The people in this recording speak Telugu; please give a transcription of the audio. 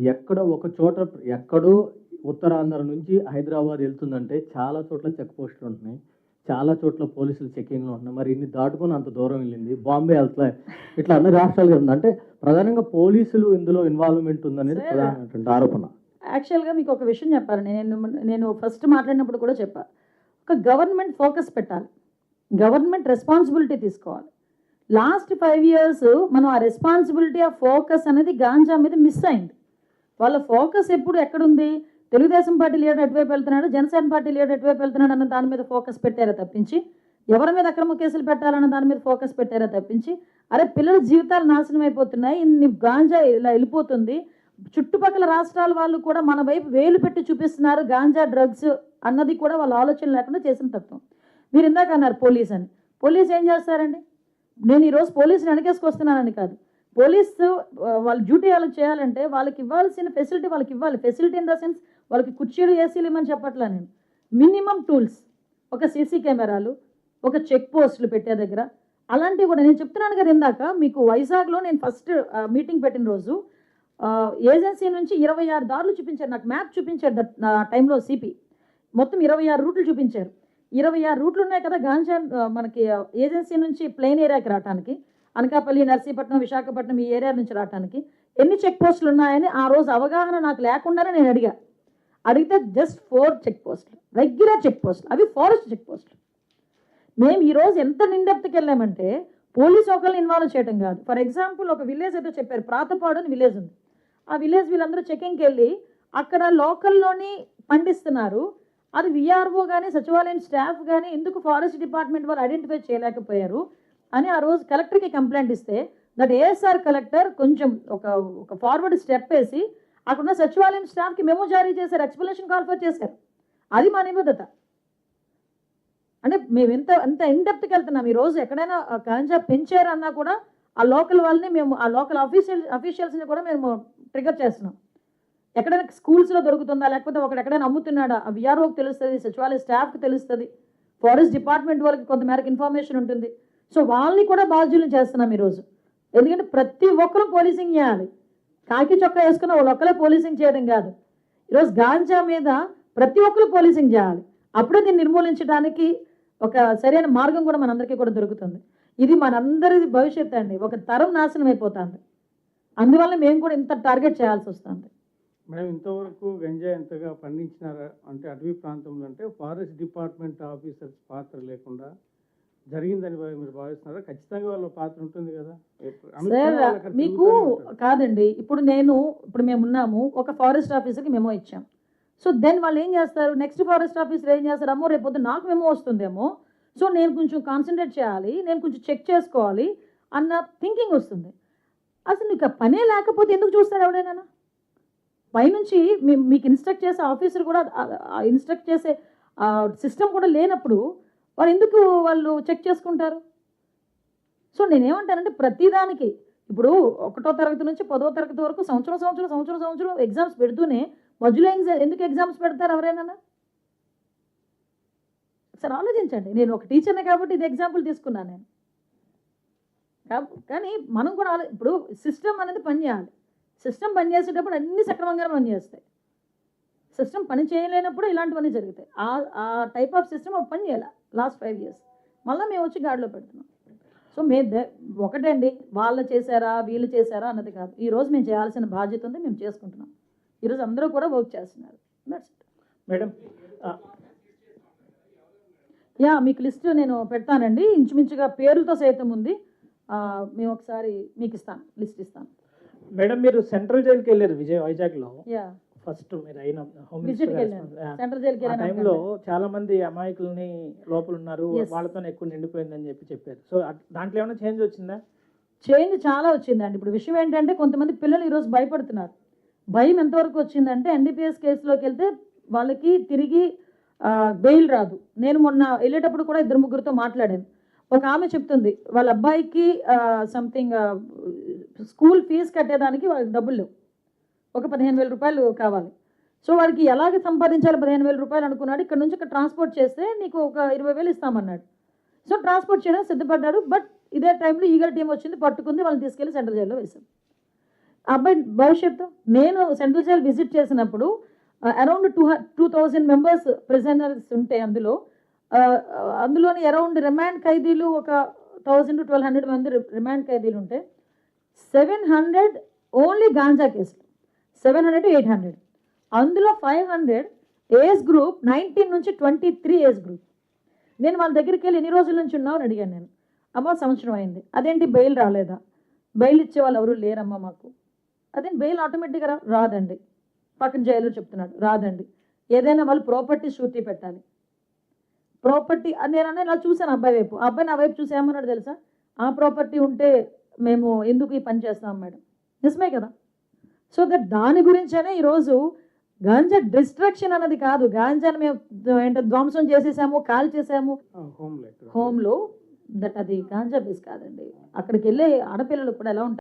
ఎక్కడో ఒక చోట ఎక్కడో ఉత్తరాంధ్ర నుంచి హైదరాబాద్ వెళ్తుందంటే చాలా చోట్ల చెక్ పోస్టులు ఉంటున్నాయి. చాలా చోట్ల పోలీసులు చెక్కింగ్లు ఉంటున్నాయి. మరి ఇన్ని దాటుకొని అంత దూరం వెళ్ళింది. బాంబే వెళ్తా ఇట్లా అన్ని రాష్ట్రాలు ఉంది. అంటే ప్రధానంగా పోలీసులు ఇందులో ఇన్వాల్వ్మెంట్ ఉందనేది. ప్రధానమైనటువంటి ఆరోపణ. యాక్చువల్గా మీకు ఒక విషయం చెప్పాలి. నేను నేను ఫస్ట్ మాట్లాడినప్పుడు కూడా చెప్పా. ఒక గవర్నమెంట్ ఫోకస్ పెట్టాలి. గవర్నమెంట్ రెస్పాన్సిబిలిటీ తీసుకోవాలి. లాస్ట్ ఫైవ్ ఇయర్స్ మనం ఆ రెస్పాన్సిబిలిటీ ఆ ఫోకస్ అనేది గాంజా మీద మిస్ అయింది. వాళ్ళ ఫోకస్ ఎప్పుడు ఎక్కడుంది? తెలుగుదేశం పార్టీ లీడర్ ఎటువైపు వెళ్తున్నాడు? జనసేన పార్టీ లీడర్ ఎటువైపు వెళ్తున్నాడు అన్న దాని మీద ఫోకస్ పెట్టారా తప్పించి? ఎవరి మీద అక్రమ కేసులు పెట్టాలన్న దాని మీద ఫోకస్ పెట్టారా తప్పించి? అరే పిల్లల జీవితాలు నాశనం అయిపోతున్నాయి. ఇన్ని గాంజా ఇలా వెళ్ళిపోతుంది. చుట్టుపక్కల రాష్ట్రాల వాళ్ళు కూడా మన వైపు వేలు పెట్టి చూపిస్తున్నారు గాంజా డ్రగ్స్ అన్నది కూడా వాళ్ళ ఆలోచన లేకుండా చేసిన తత్వం. మీరు ఇందాక అన్నారు పోలీస్ అని. పోలీస్ ఏం చేస్తారండి? నేను ఈరోజు పోలీసుని వెనకేసుకొస్తున్నానని కాదు. పోలీసు వాళ్ళు డ్యూటీ వాళ్ళు చేయాలంటే వాళ్ళకి ఇవ్వాల్సిన ఫెసిలిటీ వాళ్ళకి ఇవ్వాలి. ఫెసిలిటీ ఇన్ ద సెన్స్ వాళ్ళకి కుర్చీలు ఏసీలు ఇవ్వమని చెప్పట్లా నేను. మినిమం టూల్స్ ఒక సీసీ కెమెరాలు ఒక చెక్ పోస్టులు పెట్టే దగ్గర. అలాంటివి కూడా నేను చెప్తున్నాను కదా ఇందాక మీకు వైజాగ్లో నేను ఫస్ట్ మీటింగ్ పెట్టిన రోజు ఏజెన్సీ నుంచి ఇరవై ఆరు దారులు చూపించారు. నాకు మ్యాప్ చూపించారు దట్ టైంలో సిపి. మొత్తం ఇరవై ఆరు రూట్లు చూపించారు. ఇరవై ఆరు రూట్లు ఉన్నాయి కదా గాంజా మనకి ఏజెన్సీ నుంచి ప్లెయిన్ ఏరియాకి రావడానికి అనకాపల్లి నర్సీపట్నం విశాఖపట్నం ఈ ఏరియా నుంచి రావడానికి ఎన్ని చెక్ పోస్టులు ఉన్నాయని ఆ రోజు అవగాహన నాకు లేకుండానే నేను అడిగా. అడిగితే జస్ట్ ఫోర్ చెక్ పోస్టులు రెగ్యులర్ చెక్ పోస్టులు అవి ఫారెస్ట్ చెక్ పోస్టులు మేము ఈరోజు ఎంత నిండెప్తకి వెళ్ళామంటే పోలీస్ ఒకరిని ఇన్వాల్వ్ చేయడం కాదు. ఫర్ ఎగ్జాంపుల్ ఒక విలేజ్ ఏదో చెప్పారు ప్రాతపాడు అని విలేజ్ ఉంది. ఆ విలేజ్ వీళ్ళందరూ చెకింగ్కి వెళ్ళి అక్కడ లోకల్లోని పండిస్తున్నారు. అది విఆర్ఓ కానీ సచివాలయం స్టాఫ్ కానీ ఎందుకు ఫారెస్ట్ డిపార్ట్మెంట్ వాళ్ళు ఐడెంటిఫై చేయలేకపోయారు? అని ఆ రోజు కలెక్టర్కి కంప్లైంట్ ఇస్తే దట్ ఏఎస్ఆర్ కలెక్టర్ కొంచెం ఒక ఒక ఫార్వర్డ్ స్టెప్ వేసి అక్కడున్న సచివాలయం స్టాఫ్కి మెమో జారీ చేశారు ఎక్స్ప్లెనేషన్ కాల్ఫర్ చేశారు. అది మా నిబద్ధత. అంటే మేము ఎంత ఎంత ఇన్డెప్త్కి వెళ్తున్నాం ఈ రోజు ఎక్కడైనా ఆ పెంచారన్నా పెంచారు అన్నా కూడా ఆ లోకల్ వాళ్ళని మేము ఆ లోకల్ అఫీషియల్ అఫీషియల్స్ని కూడా మేము ట్రిగర్ చేస్తున్నాం. ఎక్కడైనా స్కూల్స్లో దొరుకుతుందా లేకపోతే ఒకడు ఎక్కడైనా అమ్ముతున్నాడా ఆ విఆర్ఓకి తెలుస్తుంది సచివాలయ స్టాఫ్కి తెలుస్తుంది ఫారెస్ట్ డిపార్ట్మెంట్ వాళ్ళకి కొంతమేరకు ఇన్ఫర్మేషన్ ఉంటుంది. సో వాళ్ళని కూడా బాధ్యులను చేస్తున్నాం ఈరోజు. ఎందుకంటే ప్రతి ఒక్కరూ పోలీసింగ్ చేయాలి. కాకి చొక్కా వేసుకున్న వాళ్ళు ఒక్కరే పోలీసింగ్ చేయడం కాదు. ఈరోజు గాంజా మీద ప్రతి ఒక్కరు పోలీసింగ్ చేయాలి. అప్పుడే దీన్ని నిర్మూలించడానికి ఒక సరైన మార్గం కూడా మనందరికీ కూడా దొరుకుతుంది. ఇది మనందరి భవిష్యత్తు అండి. ఒక తరం నాశనం అయిపోతుంది. అందువల్ల మేము కూడా ఇంత టార్గెట్ చేయాల్సి వస్తుంది. మేడం ఇంతవరకు గంజా ఎంతగా పండించినారా? అంటే అటవీ ప్రాంతంలో అంటే ఫారెస్ట్ డిపార్ట్మెంట్ ఆఫీసర్స్ పాత్ర లేకుండా జరిగిందని మీరు భావిస్తున్నారా? ఖచ్చితంగా వాళ్ళ పాత్ర ఉంటుంది కదా. సార్ మీకు. కాదండి ఇప్పుడు నేను ఇప్పుడు మేము ఉన్నాము ఒక ఫారెస్ట్ ఆఫీసర్కి మెమో ఇచ్చాం. సో దెన్ వాళ్ళు ఏం చేస్తారు? నెక్స్ట్ ఫారెస్ట్ ఆఫీసర్ ఏం చేస్తారు? అమ్మో రేపు పొద్దున్న నాకు మెమో వస్తుందేమో. సో నేను కొంచెం కాన్సన్ట్రేట్ చేయాలి నేను కొంచెం చెక్ చేసుకోవాలి అన్న థింకింగ్ వస్తుంది. అసలు నీకు పనే లేకపోతే ఎందుకు చూస్తాడు ఎవడైనా? పైనుంచి మీకు ఇన్స్ట్రక్ట్ చేసే ఆఫీసర్ కూడా ఇన్స్ట్రక్ట్ చేసే సిస్టమ్ కూడా లేనప్పుడు వాళ్ళు ఎందుకు వాళ్ళు చెక్ చేసుకుంటారు? సో నేనేమంటానంటే ప్రతిదానికి ఇప్పుడు ఒకటో తరగతి నుంచి పదో తరగతి వరకు సంవత్సరం సంవత్సరం సంవత్సరం సంవత్సరం ఎగ్జామ్స్ పెడుతూనే మధ్యలో ఎగ్జామ్ ఎందుకు ఎగ్జామ్స్ పెడతారు ఎవరైనా? సరే ఆలోచించండి. నేను ఒక టీచర్నే కాబట్టి ఇది ఎగ్జాంపుల్ తీసుకున్నాను నేను. కానీ మనం కూడా ఇప్పుడు సిస్టమ్ అనేది పనిచేయాలి సిస్టమ్ పనిచేసేటప్పుడు అన్ని సక్రమంగా పనిచేస్తాయి సిస్టమ్ పని చేయలేనప్పుడు ఇలాంటివన్నీ జరుగుతాయి. ఆ ఆ టైప్ ఆఫ్ సిస్టమ్ పని చేయాలి. Last five years. మళ్ళీ మేము వచ్చి గాడిలో పెడుతున్నాం. సో మే ఒకటండి వాళ్ళు చేశారా వీళ్ళు చేశారా అన్నది కాదు. ఈ రోజు మేము చేయాల్సిన బాధ్యత ఉంది మేము చేసుకుంటున్నాం. ఈరోజు అందరూ కూడా వర్క్ చేస్తున్నారు. దట్స్ ఇట్ మేడం యా మీకు లిస్ట్ నేను పెడతానండి. ఇంచుమించుగా పేర్లతో సైతం ఉంది. మేము ఒకసారి మీకు ఇస్తాను లిస్ట్ ఇస్తాను. మేడం మీరు సెంట్రల్ జైలుకి వెళ్ళారు విజయ్ వైజాగ్లో. యా. ఫస్ట్ మీరు అయిన. హోమ్ మినిస్టర్ టైంలో చాలా మంది అమాయకుల్ని లోపల ఉన్నారు. వాళ్ళతో ఎక్కువ నిండిపోయిందని చెప్పి చెప్పారు. సో దాంట్లో ఏమైనా చేంజ్ వచ్చిందా? చేంజ్ చాలా వచ్చిందండి. ఇప్పుడు విషయం ఏంటంటే కొంతమంది పిల్లలు ఈరోజు భయపడుతున్నారు. భయం ఎంతవరకు వచ్చిందంటే ఎన్డీపీఎస్ కేసులోకి వెళ్తే వాళ్ళకి తిరిగి బెయిల్ రాదు. నేను మొన్న వెళ్ళేటప్పుడు కూడా ఇద్దరు ముగ్గురితో మాట్లాడాను. ఒక ఆమె చెప్తుంది వాళ్ళ అబ్బాయికి సంథింగ్ స్కూల్ ఫీజు కట్టేదానికి వాళ్ళకి డబ్బులు లేవు. ఒక పదిహేను వేల రూపాయలు కావాలి. సో వాడికి ఎలాగ సంపాదించాలి పదిహేను వేల రూపాయలు అనుకున్నాడు. ఇక్కడ నుంచి ఇక్కడ ట్రాన్స్పోర్ట్ చేస్తే నీకు ఒక ఇరవై వేలు ఇస్తామన్నాడు. సో ట్రాన్స్పోర్ట్ చేయడానికి సిద్ధపడ్డాడు. బట్ ఇదే టైంలో ఈగల్ టీం వచ్చింది పట్టుకుంది వాళ్ళని తీసుకెళ్ళి సెంట్రల్ జైల్లో వేశాం అబ్బాయి భవిష్యత్తు నేను సెంట్రల్ జైల్ విజిట్ చేసినప్పుడు around two two thousand members prisoners ఉంటే అందులో అందులోని అరౌండ్ రిమాండ్ ఖైదీలు ఒక థౌజండ్ ట్వెల్వ్ హండ్రెడ్ మంది రిమాండ్ ఖైదీలు ఉంటే సెవెన్ హండ్రెడ్ ఓన్లీ గాంజా కేసులు. Seven hundred eight hundred. అందులో five hundred age group nineteen నుంచి ట్వంటీ త్రీ ఏజ్ గ్రూప్. నేను వాళ్ళ దగ్గరికి వెళ్ళి ఎన్ని రోజుల నుంచి ఉన్నావు అని అడిగాను నేను. అమ్మ సంవత్సరం అయింది. అదేంటి బెయిల్ రాలేదా? బెయిల్ ఇచ్చే వాళ్ళు ఎవరు లేరమ్మా మాకు. అదే బెయిల్ ఆటోమేటిక్గా రాదండి. పక్కన జైలు చెప్తున్నాడు రాదండి. ఏదైనా వాళ్ళు ప్రాపర్టీ షూరిటీ పెట్టాలి. ప్రాపర్టీ నేను అన్న ఇలా చూశాను అబ్బాయి వైపు. ఆ అబ్బాయి నా వైపు చూసి ఏమన్నాడు తెలుసా? ఆ ప్రాపర్టీ ఉంటే మేము ఎందుకు ఈ పని చేస్తాం మేడం? నిజమే కదా? సో దట్ దాని గురించేనే ఈరోజు గాంజా డిస్ట్రక్షన్ అన్నది కాదు. గాంజాని మేము ఏంటో ధ్వంసం చేసేసాము కాల్ చేసాము హోమ్లో దట్ అది గాంజా బేస్ కాదండి. అక్కడికి వెళ్ళే ఆడపిల్లలు కూడా ఎలా ఉంటారు?